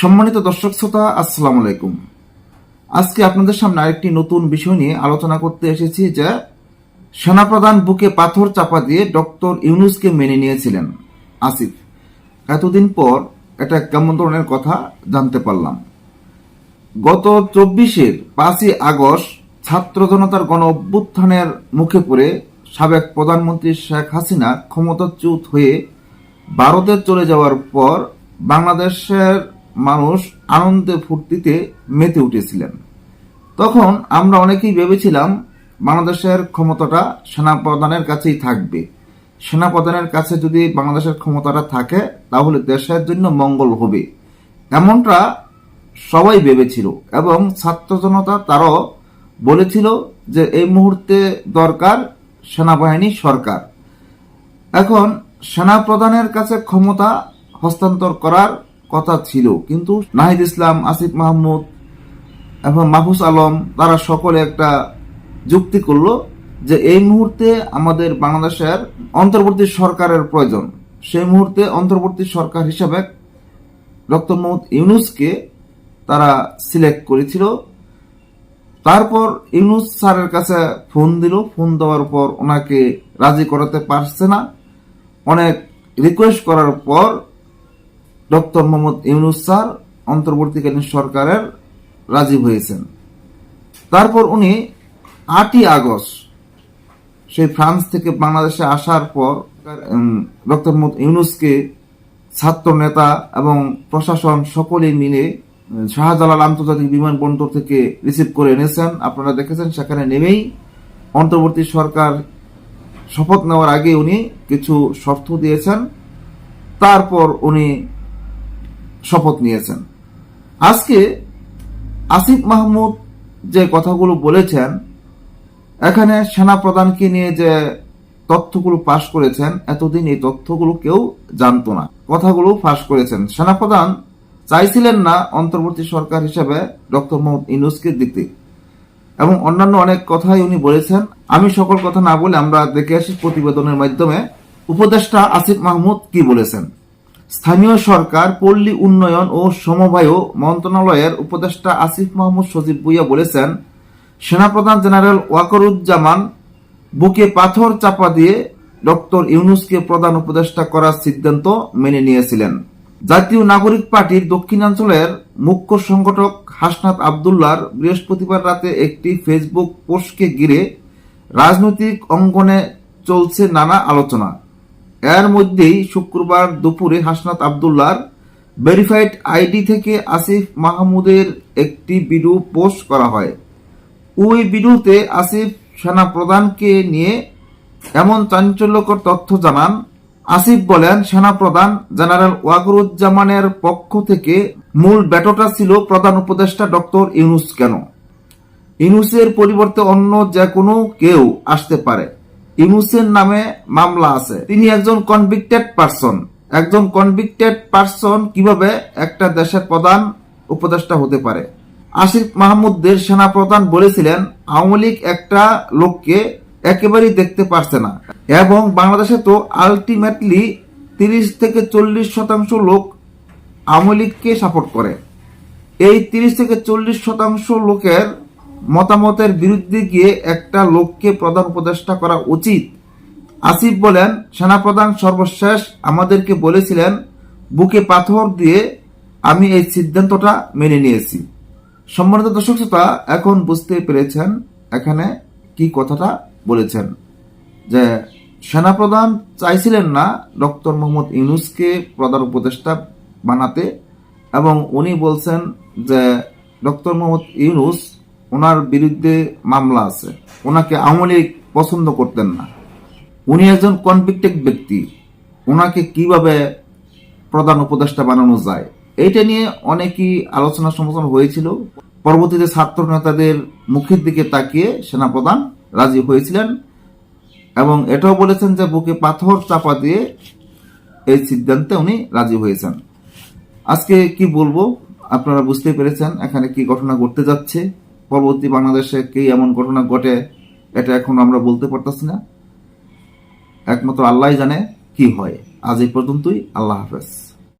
সম্মানিত দর্শক শ্রোতা, আসসালাম আলাইকুম। আজকে আপনাদের সামনে আরেকটি নতুন বিষয় নিয়ে আলোচনা করতে এসেছি যে সেনাপ্রধান বুকে পাথর চাপা দিয়ে ডক্টর ইউনুসকে মেনে নিয়েছিলেন আসিফ। এতদিন পর এটা কেমন ধরনের কথা জানতে পারলাম। গত চব্বিশের পাঁচই আগস্ট ছাত্র জনতার গণ অভ্যুত্থানের মুখে পড়ে সাবেক প্রধানমন্ত্রী শেখ হাসিনা ক্ষমতাচ্যুত হয়ে ভারতে চলে যাওয়ার পর বাংলাদেশের মানুষ আনন্দে ফুর্তিতে মেতে উঠেছিলেন। তখন আমরা অনেকেই ভেবেছিলাম বাংলাদেশের ক্ষমতাটা সেনাপ্রধানের কাছেই থাকবে। সেনাপ্রধানের কাছে যদি বাংলাদেশের ক্ষমতাটা থাকে, তাহলে দেশের জন্য মঙ্গল হবে। এমনটা সবাই ভেবেছিল এবং ছাত্র জনতা তারাও বলেছিল যে এই মুহূর্তে দরকার সেনাবাহিনী সরকার। এখন সেনাপ্রধানের কাছে ক্ষমতা হস্তান্তর করার কথা ছিল। কিন্তু নাহিদ ইসলাম, আসিফ মাহমুদ, এবং মাহফুজ আলম, তারা সকলে একটা যুক্তি করল যে এই মুহূর্তে আমাদের বাংলাদেশের অন্তর্বর্তী সরকারের প্রয়োজন। সেই মুহূর্তে অন্তর্বর্তী সরকার হিসাবে ডক্টর মোহাম্মদ ইউনুসকে তারা সিলেক্ট করেছিল। তারপর ইউনুস স্যারের কাছে ফোন দিল। ফোন দেওয়ার পর ওনাকে রাজি করাতে পারছে না। অনেক রিকোয়েস্ট করার পর ডক্টর মোহাম্মদ ইউনুস স্যার অন্তর্বর্তীকালীন সরকারের রাজি হয়েছেন। তারপর উনি আটই আগস্ট সেই ফ্রান্স থেকে বাংলাদেশে আসার পর ডক্টর মোহাম্মদ ইউনুসকে ছাত্র নেতা এবং প্রশাসন সকলে মিলে শাহজালাল আন্তর্জাতিক বিমানবন্দর থেকে রিসিভ করে এনেছেন। আপনারা দেখেছেন সেখানে নেমেই অন্তর্বর্তী সরকার শপথ নেওয়ার আগে উনি কিছু শর্ত দিয়েছেন। তারপর উনি শপথ নিয়েছেন। আজকে আসিফ মাহমুদ যে কথাগুলো বলেছেন, এখানে সেনা প্রধানকে নিয়ে যে তথ্যগুলো পাশ করেছেন, এতদিন এই তথ্যগুলো কেউ জানতো না। কথাগুলো ফাঁস করেছেন। সেনাপ্রধান চাইছিলেন না অন্তর্বর্তী সরকার হিসেবে ডক্টর মোহাম্মদ ইনুসকে দিতে। এবং অন্যান্য অনেক কথাই উনি বলেছেন। আমি সকল কথা না বলে আমরা দেখে আসি প্রতিবেদনের মাধ্যমে। উপদেষ্টা আসিফ মাহমুদ কি বলেছেন? স্থানীয় সরকার, পল্লী উন্নয়ন ও সমবায় মন্ত্রণালয়ের উপদেষ্টা আসিফ মাহমুদ সজীব ভুইয়া বলেছেন, সেনাপ্রধান জেনারেল ওয়াকরুজ্জামান বুকে পাথর চাপা দিয়ে ডক্টর ইউনুসকে প্রধান উপদেষ্টা করার সিদ্ধান্ত মেনে নিয়েছিলেন। জাতীয় নাগরিক পার্টির দক্ষিণাঞ্চলের মুখ্য সংগঠক হাসনাত আবদুল্লার বৃহস্পতিবার রাতে একটি ফেসবুক পোস্টকে ঘিরে রাজনৈতিক অঙ্গনে চলছে নানা আলোচনা। এর মধ্যেই শুক্রবার দুপুরে হাসনাত আবদুল্লার ভেরিফাইড আইডি থেকে আসিফ মাহমুদের একটি ভিডিও পোস্ট করা হয়। ওই ভিডিওতে আসিফ সেনা প্রধানকে নিয়ে এমন চাঞ্চল্যকর তথ্য জানান। আসিফ বলেন সেনা প্রধান জেনারেল ওয়াকরুজ্জামানের পক্ষ থেকে মূল ব্যাটোটা ছিল প্রধান উপদেষ্টা ডক্টর ইউনুস কেন? ইউনুসের পরিবর্তে অন্য যে কোনো কেউ আসতে পারে। ইউনুসের নামে মামলা আছে। তিনি একজন কনভিক্টেড পারসন একজন কনভিক্টেড পারসন কীভাবে একটা দেশের প্রধান উপদেষ্টা হতে পারে? আসিফ মাহমুদদের সেনাপ্রধান বলেছিলেন, আওয়ামী লীগ একটা লোককে একেবারেই দেখতে পারছে না। এবং বাংলাদেশে তো আলটিমেটলি তিরিশ থেকে চল্লিশ শতাংশ লোক আওয়ামী লীগকে সাপোর্ট করে। এই তিরিশ থেকে চল্লিশ শতাংশ লোকের মতামতের বিরুদ্ধে গিয়ে একটা লোককে প্রধান উপদেষ্টা করা উচিত। আসিফ বলেন, সেনাপ্রধান সর্বশেষ আমাদেরকে বলেছিলেন, বুকে পাথর দিয়ে আমি এই সিদ্ধান্তটা মেনে নিয়েছি। সম্মানিত দর্শক শ্রোতা, এখন বুঝতে পেরেছেন এখানে কি কথাটা বলেছেন। যে সেনাপ্রধান চাইছিলেন না ডক্টর মোহাম্মদ ইউনুসকে প্রধান উপদেষ্টা বানাতে, এবং উনি বলছেন যে, ডক্টর মোহাম্মদ ইউনুস ওনার বিরুদ্ধে মামলা আছে। ওনাকে আওয়ামী লীগ পছন্দ করতেন না। উনি একজন কনভিক্টেড ব্যক্তি। ওনাকে কীভাবে প্রধান উপদেষ্টা বানানো যায়, এইটা নিয়ে অনেকই আলোচনা সমালোচনা হয়েছিল। পরবর্তীতে ছাত্র নেতাদের মুখের দিকে তাকিয়ে সেনাপ্রধান রাজি হয়েছিলেন এবং এটাও বলেছেন যে বুকে পাথর চাপা দিয়ে এই সিদ্ধান্তে উনি রাজি হয়েছেন। আজকে কি বলব? আপনারা বুঝতে পেরেছেন এখানে কি ঘটনা ঘটতে যাচ্ছে। পরবর্তী বাংলাদেশে কি এমন ঘটনা ঘটে, এটা এখন আমরা বলতে পারতেছি না। একমাত্র আল্লাহ জানে কি হয়। আজ এই পর্যন্তই, আল্লাহ হাফেজ।